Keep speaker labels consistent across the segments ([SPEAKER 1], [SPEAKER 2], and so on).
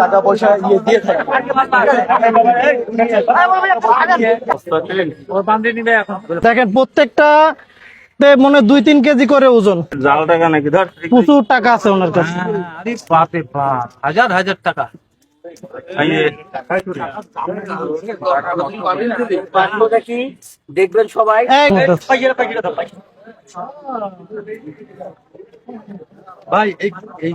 [SPEAKER 1] টাকা পয়সা ইয়ে দিয়ে থাকে।
[SPEAKER 2] দেখেন প্রত্যেকটা মনে দুই তিন কেজি করে ওজন।
[SPEAKER 3] জাল টাকা নাকি? ধর
[SPEAKER 2] প্রচুর টাকা আছে ওনার কাছে।
[SPEAKER 4] বাপ হাজার হাজার টাকা।
[SPEAKER 1] দেখবেন সবাই ভাই এই এই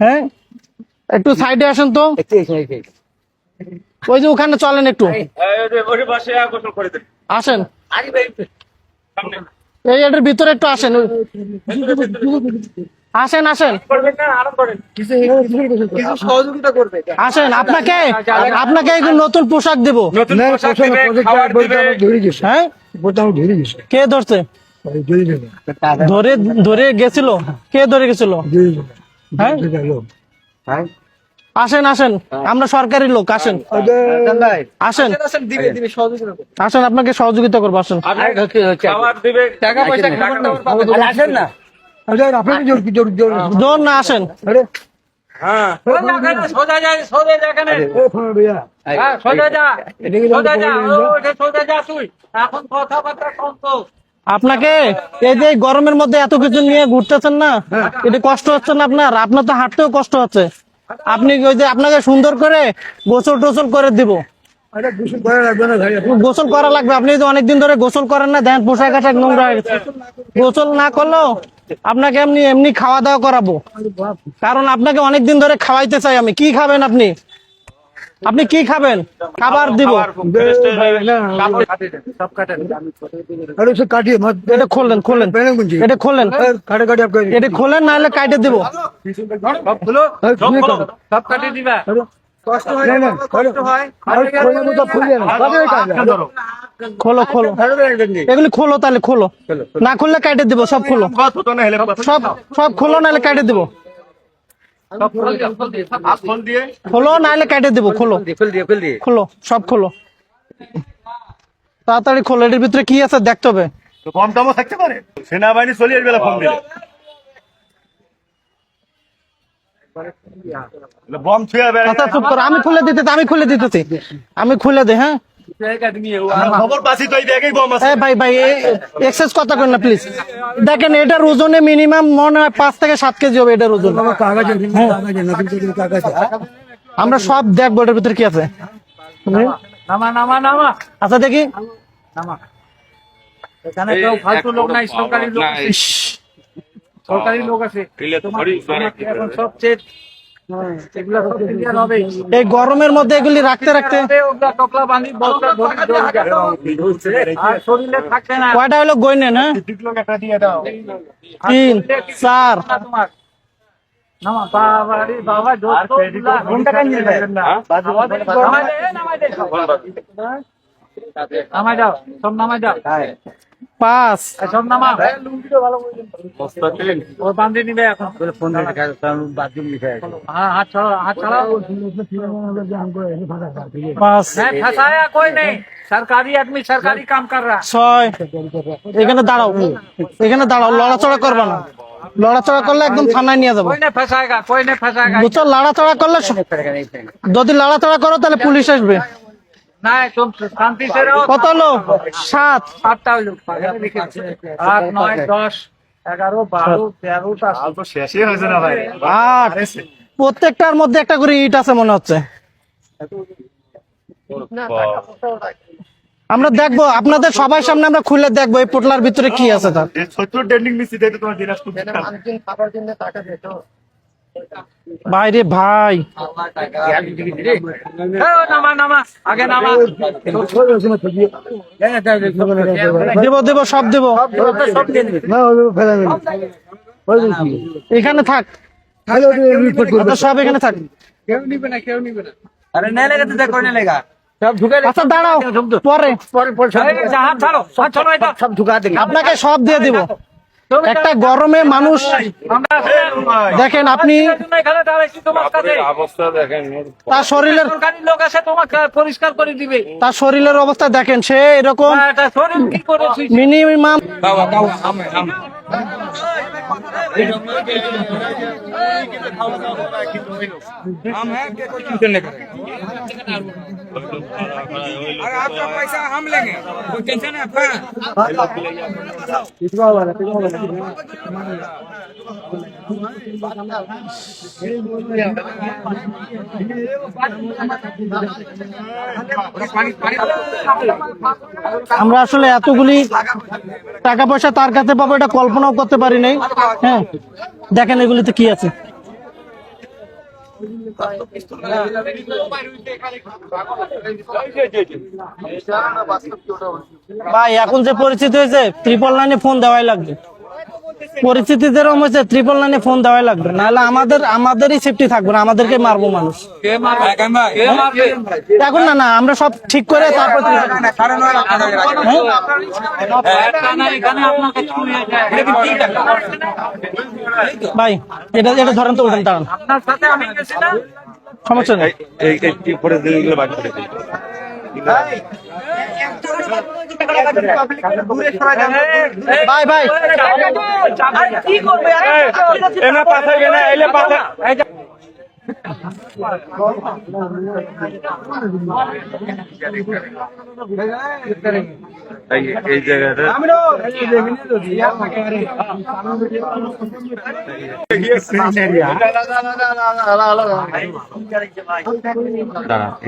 [SPEAKER 2] হ্যাঁ? একটু সাইডে আসেন তো। ওই যে ওখানে চলেন একটু।
[SPEAKER 3] ওই পাশে গোসল করে দেন।
[SPEAKER 2] আসেন। এই এটার ভিতরে একটু আসেন আসেন আসেন।
[SPEAKER 1] কিছু
[SPEAKER 2] আসেন আপনাকে আপনাকে নতুন পোশাক দিবে। হ্যাঁ? কে ধরছে? ধরে ধরে গেছিল? কে ধরে গেছিল? হ্যাঁ? আসেন আসেন। আমরা সরকারি লোক আসেন। আসেন।
[SPEAKER 1] আসেন দিবে দিবে সহযোগিতা করবে
[SPEAKER 2] আসেন আপনাকে সহযোগিতা করব আসেন।
[SPEAKER 1] আসেন না।
[SPEAKER 2] জোর না আসেন।
[SPEAKER 3] হ্যাঁ।
[SPEAKER 4] সোজা যায় সোজা যা কেন হ্যাঁ, সোজা যা। সোজা যা। সোজা যা তুই। এখন কথাবার্তা কম তো।
[SPEAKER 2] আপনাকে এই যে গরমের মধ্যে এত কিছু নিয়ে ঘুরতেছেন না, এটা কষ্ট হচ্ছে না আপনার? আপনার তো হাঁটতেও কষ্ট হচ্ছে। আপনি ওই যে আপনাকে সুন্দর করে গোসল টোসল করে দিব। গোসল করা লাগবে। আপনি তো অনেকদিন ধরে গোসল করেন না, দেন পোশাক আশাক নোংরা হয়ে গেছে। গোসল না করলেও আপনাকে এমনি এমনি খাওয়া দাওয়া করাবো। কারণ আপনাকে অনেকদিন ধরে খাওয়াইতে চাই আমি। কি খাবেন আপনি? আপনি কি খাবেন? খাবার দিব।
[SPEAKER 4] সব
[SPEAKER 2] এটা খোলেন খোলেন। এটা খোলেন। এটা খোলেন নাহলে কাটে দিব।
[SPEAKER 4] সব খুলো দিবা।
[SPEAKER 1] কষ্ট হয় কষ্ট হয়।
[SPEAKER 2] খোলো খোলো। এগুলি খোলো তাহলে খোলো। না খুললে কাটে দিব সব খোলো।
[SPEAKER 3] না হেলে
[SPEAKER 2] সব সব খোলো নাহলে কাটে দিব।
[SPEAKER 4] খুলো
[SPEAKER 2] নাহলে কাটে দিব খোলো
[SPEAKER 1] ফেল দিয়ে ফেল দিয়ে
[SPEAKER 2] খোলো সব খোলো। তাড়াতাড়ি খোলো এটার ভিতরে কি আছে দেখতে হবে।
[SPEAKER 3] তো কম দামও থাকতে পারে। সেনাবাহিনী চলে আসবে ফোন দিলে এটা বম ছুঁয়ে বেড়ে
[SPEAKER 2] আচ্ছা চুপ করো আমি খুলে দিতেছি আমি খুলে দিতেছি। আমি খুলে দে হ্যাঁ? দেখেন এটার ওজনে মিনিমাম মনে হয় পাঁচ থেকে সাত কেজি হবে এটার ওজন। আমরা সব দেখব এটার ভিতরে কি আছে। আচ্ছা দেখি।
[SPEAKER 4] নামা। এখানে কেউ ফালতু লোক নাই সরকারি লোক আছে।
[SPEAKER 2] ইস,
[SPEAKER 4] হবে
[SPEAKER 2] এই গরমের মধ্যে এগুলি রাখতে রাখতে কয়টা হলো গই নেন হ্যাঁ তিন চার।
[SPEAKER 4] নামাই দে নামাই দে নামাই যাও সব নামাই যাও
[SPEAKER 2] পাঁচ
[SPEAKER 4] এখানে।
[SPEAKER 2] দাঁড়াও। এখানে দাঁড়াও লড়াচড়া করবে না। লড়াচড়া করলে একদম থানায় নিয়ে যাব। বুঝছ লড়াচড়া করলে যদি লড়াচড়া করো তাহলে পুলিশ আসবে। কত হলো সাত।
[SPEAKER 4] সাতটা হইল। আট নয় দশ এগারো বারো তেরোটা
[SPEAKER 3] শেষই হয়েছে না ভাই।
[SPEAKER 2] আট। প্রত্যেকটার মধ্যে একটা করে ইট আছে মনে হচ্ছে। আমরা দেখব আপনাদের সবার সামনে আমরা খুলে দেখব এই পোটলার ভিতরে কি আছে তার।
[SPEAKER 3] এই শত্রুর ট্রেন্ডিং মিসি দেখে তোমার দিনাজপুর
[SPEAKER 2] বাইরে ভাই। দেব দেব সব দেব। এখানে থাক। আচ্ছা, সব এখানে থাক।
[SPEAKER 1] কেউ নিবে না কেউ নিবে না।
[SPEAKER 2] আচ্ছা, আপনাকে সব দিয়ে দিবো। একটা গরমে মানুষ দেখেন আপনি তার শরীরের
[SPEAKER 4] লোক আছে তোমাকে পরিষ্কার করে দিবে
[SPEAKER 2] তার শরীরের অবস্থা দেখেন সে এরকম
[SPEAKER 4] আর এটা শরীর কি করে তুই
[SPEAKER 2] মিনিমাম আমরা আসলে এতগুলি টাকা পয়সা তার কাছে পাবো, এটা কল্পনাও করতে পারি নাই। হ্যাঁ। দেখেন এগুলিতে কি আছে। ভাই, এখন যে পরিস্থিতি হয়েছে ত্রিপল লাইনে ফোন দেওয়াই লাগবে। পরিস্থিতি যেরকম হয়েছে ত্রিপল লাইনে ফোন দেওয়াই লাগবে। নাহলে আমাদের আমাদেরই সেফটি থাকবে না, আমাদেরকে মারবো মানুষ। এখন না না, আমরা সব ঠিক করে তারপর ভাই এটা এটা ধরেন তো ওঠেন দাঁড়ান
[SPEAKER 4] আপনার সাথে আমি গেছি না
[SPEAKER 2] সমস্যা নেই ভাই ভাই
[SPEAKER 4] কি করবে
[SPEAKER 3] এনা পাঠাইবে না এলে পাঠা এই জায়গাটা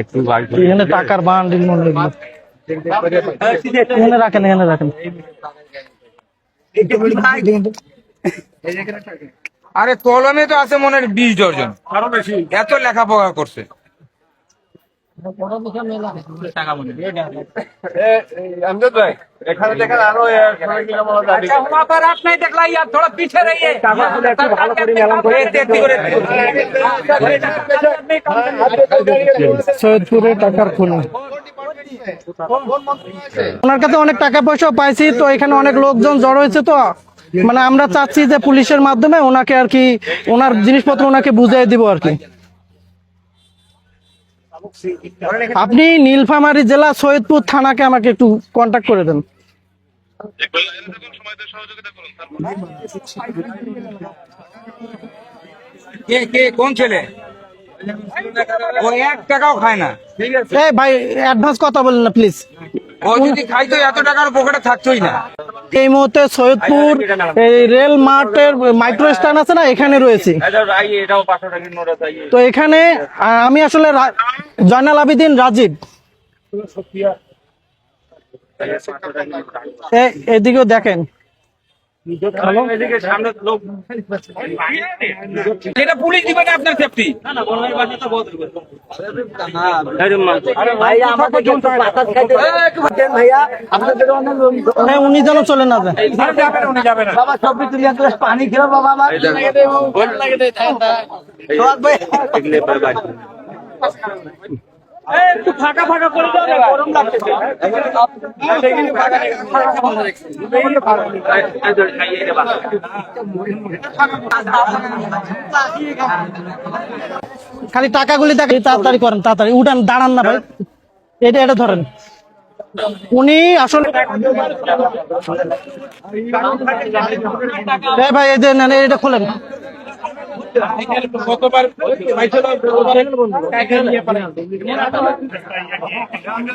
[SPEAKER 3] একটু
[SPEAKER 2] টাকার বান্ডিল রাখেন রাখেন।
[SPEAKER 5] আরে কলমে তো আছে মনে হয় বিশ ডজন এত লেখাপড়া করছে।
[SPEAKER 2] আচ্ছা, ইয়ে। ওনার কাছে অনেক টাকা পয়সা পাইছি তো এখানে অনেক লোকজন জড়ো হয়েছে তো। মানে আমরা চাচ্ছি যে পুলিশের মাধ্যমে ওনাকে আর কি ওনার জিনিসপত্র ওনাকে বুঝিয়ে দিব আর কি। আপনি নীলফামারী জেলা সৈয়দপুর থানাকে আমাকে একটু কন্ট্যাক্ট করে দেন।
[SPEAKER 5] কে কে কোন ছেলে? ও এক টাকাও খায় না।
[SPEAKER 2] এই ভাই অ্যাডভান্স কথা বলেন না প্লিজ
[SPEAKER 5] ও যদি খাইতো এত টাকার পকেটে থাকতোই না।
[SPEAKER 2] এই মুহূর্তে সৈয়দপুর এই রেল মার্টের মাইক্রো স্ট্যান্ড আছে না এখানে রয়েছে। তো এখানে আমি আসলে রা- জয়নাল আবিদিন রাজীব। এদিকেও দেখেন।
[SPEAKER 5] এটা পুলিশ দিবে না আপনার সেফটি
[SPEAKER 1] ভাই আমাদের কিন্তু বাতাস খাইতে ভাইয়া আপনাদের অনেক লোক
[SPEAKER 2] হ্যাঁ উনি যেন চলে না
[SPEAKER 1] বাবা সব তুমি পানি খেলো বাবা আমার
[SPEAKER 4] একটু ফাঁকা ফাঁকা করে দাও গরম
[SPEAKER 2] খালি টাকাগুলি দেখেন তাড়াতাড়ি করেন, তাড়াতাড়ি। উঠান, দাঁড়ান না ভাই। এটা এটা ধরেন। উনি আসলে ভাই এই যে এটা খোলেন।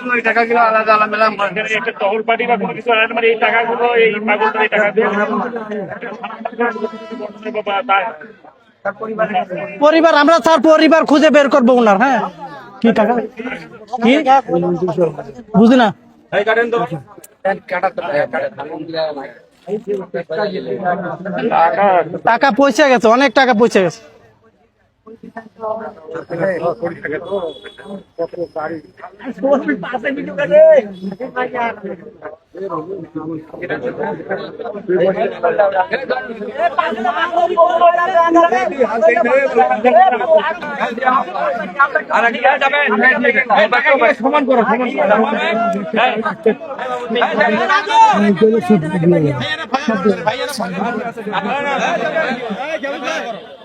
[SPEAKER 3] ওই টাকাগুলো আলাদা আলাদা মেলাম একটা টহল পার্টি বা কোনো কিছু আলাদা মানে এই টাকাগুলো এই পাগলটা এই টাকা দিয়ে বাবা তাই
[SPEAKER 2] পরিবার আমরা স্যার পরিবার খুঁজে বের করব ওনার হ্যাঁ? কি টাকা? কি? বুঝি না? টাকা পয়সা গেছে অনেক টাকা পয়সা গেছে।
[SPEAKER 1] সমান করো সমান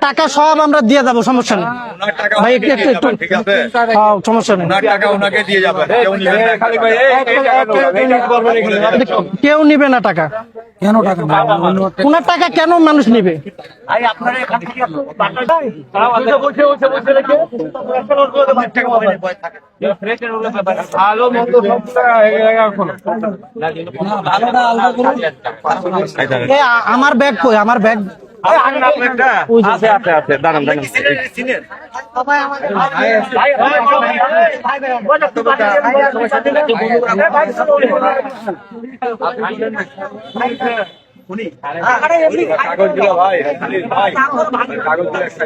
[SPEAKER 2] টাকা সব আমরা দিয়ে যাব সমস্যা নেই। সমস্যা নেই।
[SPEAKER 5] কেউ
[SPEAKER 2] নিবে না। টাকা। কেন টাকা ওনার টাকা কেন মানুষ নিবে? আমার ব্যাগ কই? আমার ব্যাগ
[SPEAKER 6] আছে আছে আছে দাঁড়ান দাঁড়ান
[SPEAKER 5] কাগজগুলো ভাই খালি ভাই কাগজগুলো একটা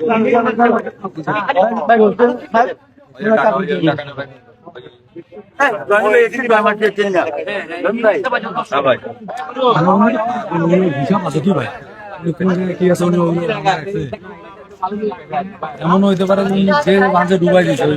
[SPEAKER 5] ভাই
[SPEAKER 3] এমন হইতে পারে মাঝে ডুবাই দিছে ওই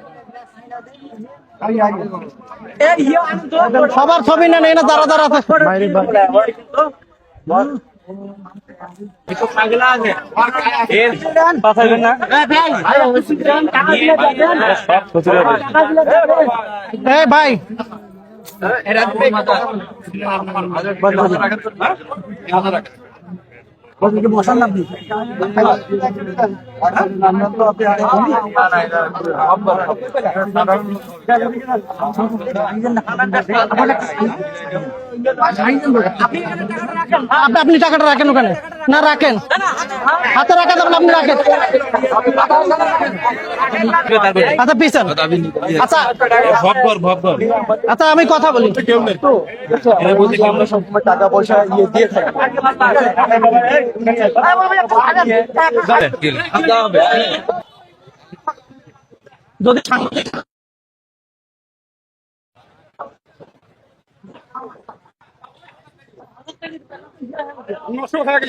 [SPEAKER 2] সবার ছবি না নেই না দাঁড়া দাঁড়া আছে বাইরে বাইরে। না আপনি আপনি আপনি টাকাটা রাখেন ওখানে। না, রাখেন। হাতে রাখা যাবেন আপনি রাখেন। আচ্ছা পিছন। আচ্ছা আচ্ছা আমি কথা বলি।
[SPEAKER 4] দিয়ে
[SPEAKER 2] যদি
[SPEAKER 1] নষ্ট থাকে